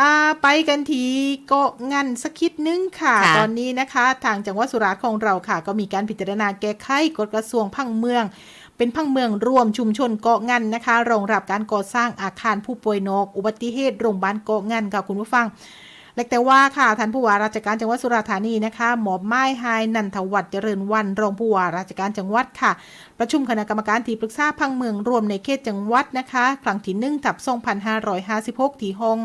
อ่าไปกันทีเกาะงันสักคิดนึงค่ะค่ะ ตอนนี้นะคะ ทางจังหวัดสุราษฎร์ของเราค่ะ ก็มีการพิจารณาแก้ไขกฎกระทรวงพังเมือง เป็นพังเมืองรวมชุมชนเกาะงันนะคะ รองรับการก่อสร้างอาคารผู้ป่วยนอก อุบัติเหตุโรงพยาบาลเกาะงันค่ะคุณผู้ฟัง เล็กแต่ว่าค่ะท่านผู้ว่าราชการจังหวัดสุราษฎร์ธานีนะคะ หมอบไม้ไฮนันทวัฒน์เจริญวันรองผู้ว่าราชการจังหวัดค่ะ ประชุมคณะกรรมการที่ปรึกษาพังเมืองรวมในเขตจังหวัดนะคะครั้งที่หนึ่งทับ2556 ที่ห้อง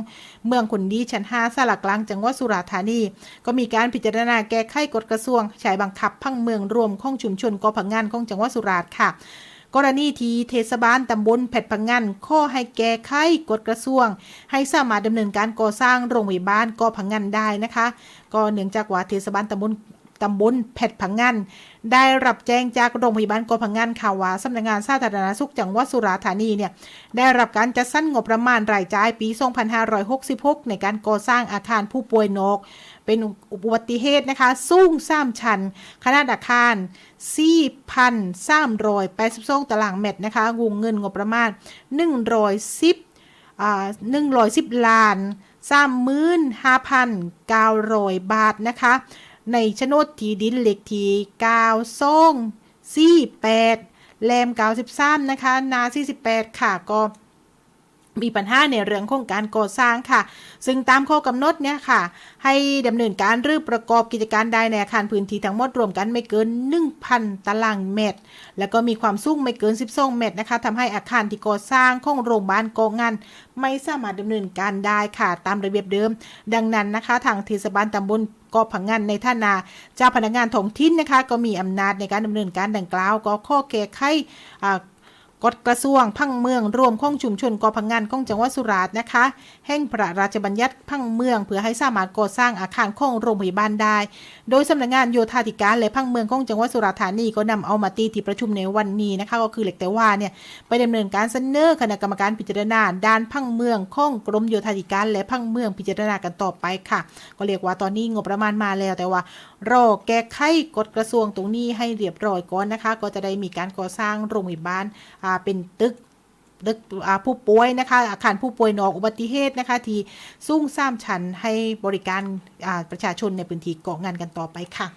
เมืองคนดีชั้น 5สลักกลางจังหวัดสุราษฎร์ธานี ก็มีการพิจารณาแก้ไขกฎกระทรวงใช้บังคับพังเมืองรวมของชุมชนกอพังงานของจังหวัดสุราษฎร์ค่ะ กรณีที่เทศบาลตำบลแผดพังงันข้อให้แก้ไขกฎกระทรวง ให้สามารถดำเนินการก่อสร้างโรงพยาบาลก่อพังงันได้นะคะ ก็เนื่องจากว่าเทศบาลตำบล ตำบลแผดพังงันได้รับแจ้งจากโรงพยาบาลกอพังงันข่าวว่าสำนักงานสาธารณสุขจังหวัดสุราษฎร์ธานีเนี่ยได้รับการจัดสรรงบประมาณรายจ่ายปี 2566 ในการก่อสร้างอาคารผู้ป่วยนก เป็นอุบัติเหตุนะคะ สูงสามชั้นขนาดอาคาร4,382ตารางเมตรนะคะวงเงินงบประมาณ 110อ่า110ล้าน35,900 บาทนะคะ ในชนดที่ดินเหล็กที่กาวซ่งซี่แปดแรมเก้าสิบสามนะคะนาสี่สิบแปดค่ะก็ มีปัญหาในเรื่องของการก่อสร้างค่ะ ซึ่งตามข้อกำหนดเนี่ยค่ะ ให้ดำเนินการหรือประกอบกิจการใดในอาคารพื้นที่ทั้งหมดรวมกันไม่เกิน 1,000 ตารางเมตร แล้วก็มีความสูงไม่เกิน 12 เมตรนะคะทำให้อาคารที่ก่อสร้างของโรงพยาบาลกองงาน ไม่สามารถดำเนินการได้ค่ะ ตามระเบียบเดิม ดังนั้นนะคะ ทางเทศบาลตำบลกาะพังงานในท่านาเจ้าพนักงานท้องถิ่นนะคะ ก็มีอำนาจในการดำเนินการดังกล่าว ก็ข้อแก้ไขอ่า กฎกระทรวงพังเมืองรวมข้องชุมชนกอพังงานข้องจังหวัดสุราษฎร์นะคะ แห่งพระราชบัญญัติพังเมือง เพื่อให้สามารถก่อสร้างอาคารข้องโรงพยาบาลได้ โดยสำนักงานโยธาธิการและพังเมืองข้องจังหวัดสุราษฎร์ธานีก็นำเอามาตีที่ประชุมในวันนี้นะคะ ก็คือเหล็กแต่ว่าเนี่ยไปดำเนินการเสนอคณะกรรมการพิจารณาด้านพังเมืองข้องกรมโยธาธิการและพังเมืองพิจารณากันต่อไปค่ะ ก็เรียกว่าตอนนี้งบประมาณมาแล้วแต่ว่า รอแก้ไขกฎกระทรวงตรงนี้ให้เรียบร้อยก่อนนะคะ ก็จะได้มีการก่อสร้างโรงพยาบาลเป็นตึกตึกผู้ป่วยนะคะอาคารผู้ป่วยนอกอุบัติเหตุนะคะ ที่สูงสามชั้นให้บริการประชาชนในพื้นที่เกาะงานกันต่อไปค่ะ